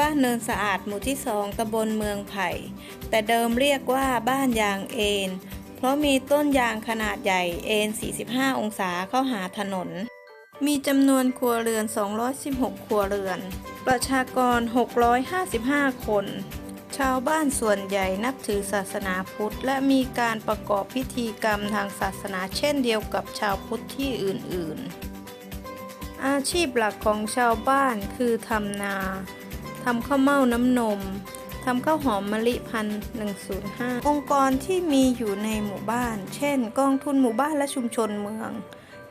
บ้านเนินสะอาดหมู่ที่สองตำบลเมืองไผ่ แต่เดิมเรียกว่าบ้านยางเอนเพราะมีต้นยางขนาดใหญ่เอน 45 องศาเข้าหาถนน มีจำนวนครัวเรือน 216 ครัวเรือน ประชากร 655 คน ชาวบ้านส่วนใหญ่นับถือศาสนาพุทธ และมีการประกอบพิธีกรรมทางศาสนาเช่นเดียวกับชาวพุทธที่อื่น ๆ อาชีพหลักของชาวบ้านคือทำนา ทำข้าวเม่าน้ำนมทำข้าวหอมมะลิพันหนึ่งศูนย์ห้าองค์กรที่มีอยู่ในหมู่บ้าน เช่น กองทุนหมู่บ้านและชุมชนเมือง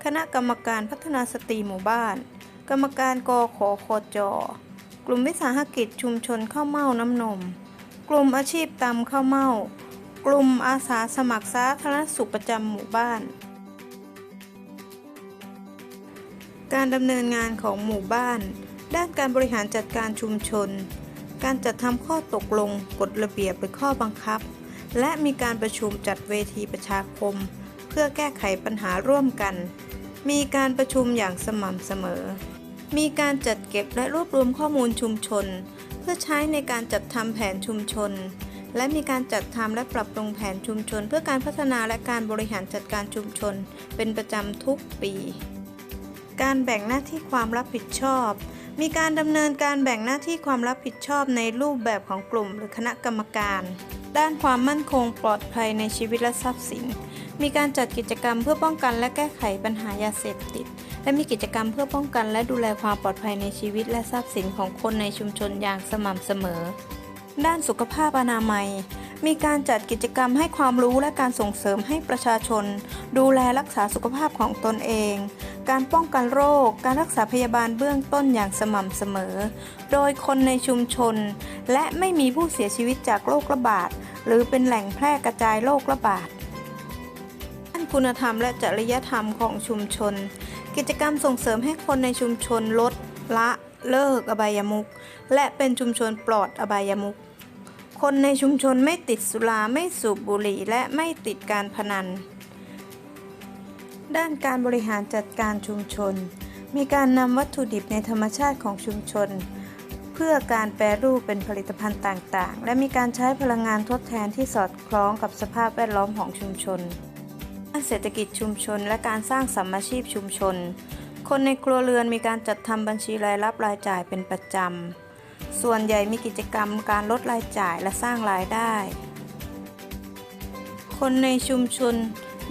คณะกรรมการพัฒนาสตรีหมู่บ้าน กรรมการกอขอคจกลุ่มวิสาหกิจชุมชนข้าวเม่าน้ำนม กลุ่มอาชีพตำข้าวเม่ากลุ่มอาสาสมัครสาธารณสุขประจำหมู่บ้าน การดำเนินงานของหมู่บ้าน ด้านการบริหารจัดการชุมชน การจัดทำข้อตกลง กฎระเบียบหรือข้อบังคับ และมีการประชุมจัดเวทีประชาคม เพื่อแก้ไขปัญหาร่วมกัน มีการประชุมอย่างสม่ำเสมอ มีการจัดเก็บและรวบรวมข้อมูลชุมชน เพื่อใช้ในการจัดทำแผนชุมชน และมีการจัดทำและปรับปรุงแผนชุมชน เพื่อการพัฒนาและการบริหารจัดการชุมชน เป็นประจำทุกปี การแบ่งหน้าที่ความรับผิดชอบ มีการดำเนินการแบ่งหน้าที่ความรับผิดชอบในรูปแบบของกลุ่มหรือคณะกรรมการ ด้านความมั่นคงปลอดภัยในชีวิตและทรัพย์สิน มีการจัดกิจกรรมเพื่อป้องกันและแก้ไขปัญหายาเสพติด และมีกิจกรรมเพื่อป้องกันและดูแลความปลอดภัยในชีวิตและทรัพย์สินของคนในชุมชนอย่างสม่ำเสมอ ด้านสุขภาพอนามัย มีการจัดกิจกรรมให้ความรู้และการส่งเสริมให้ประชาชน ดูแลรักษาสุขภาพของตนเอง การป้องกันโรค การรักษาพยาบาลเบื้องต้นอย่างสม่ำเสมอ โดยคนในชุมชน และไม่มีผู้เสียชีวิตจากโรคระบาด หรือเป็นแหล่งแพร่กระจายโรคระบาดด้านคุณธรรมและจริยธรรมของชุมชน กิจกรรมส่งเสริมให้คนในชุมชนลด ละเลิกอบายามุขและเป็นชุมชนปลอดอบายามุขคนในชุมชนไม่ติดสุราไม่สูบบุหรี่และไม่ติดการพนัน ด้านการบริหารจัดการชุมชน มีการนำวัตถุดิบในธรรมชาติของชุมชน เพื่อการแปรรูปเป็นผลิตภัณฑ์ต่าง ๆ และมีการใช้พลังงานทดแทนที่สอดคล้องกับสภาพแวดล้อมของชุมชนด้านเศรษฐกิจชุมชน และการสร้างสัมมาชีพชุมชน คนในครัวเรือนมีการจัดทำบัญชีรายรับรายจ่ายเป็นประจำ ส่วนใหญ่มีกิจกรรมการลดรายจ่ายและสร้างรายได้คนในชุมชน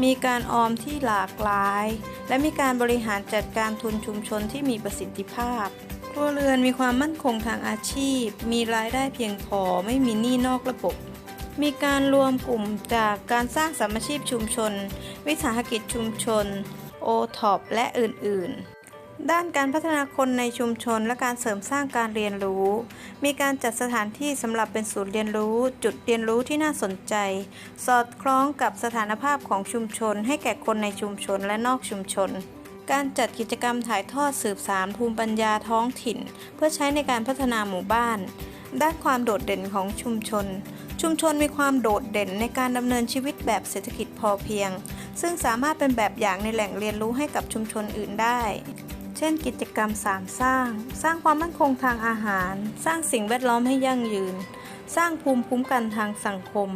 มีการออมที่หลากหลาย และมีการบริหารจัดการทุนชุมชนที่มีประสิทธิภาพ ครัวเรือนมีความมั่นคงทางอาชีพ มีรายได้เพียงพอไม่มีหนี้นอกระบบ มีการรวมกลุ่มจากการสร้างสามัคคีชุมชน วิสาหกิจชุมชน โอท็อปและอื่นๆ ด้านการพัฒนาคนในชุมชนและการเสริมสร้างการเรียนรู้ มีการจัดสถานที่สำหรับเป็นศูนย์เรียนรู้ จุดเรียนรู้ที่น่าสนใจ สอดคล้องกับสถานภาพของชุมชน ให้แก่คนในชุมชนและนอกชุมชน การจัดกิจกรรมถ่ายทอดสืบสารภูมิปัญญาท้องถิ่น เพื่อใช้ในการพัฒนาหมู่บ้าน ด้านความโดดเด่นของชุมชน ชุมชนมีความโดดเด่นในการดำเนินชีวิตแบบเศรษฐกิจพอเพียง ซึ่งสามารถเป็นแบบอย่างในแหล่งเรียนรู้ให้กับชุมชนอื่นได้ เช่น กิจกรรมสามสร้าง สร้างความมั่นคงทางอาหาร สร้างสิ่งแวดล้อมให้ยั่งยืน สร้างภูมิคุ้มกันทางสังคม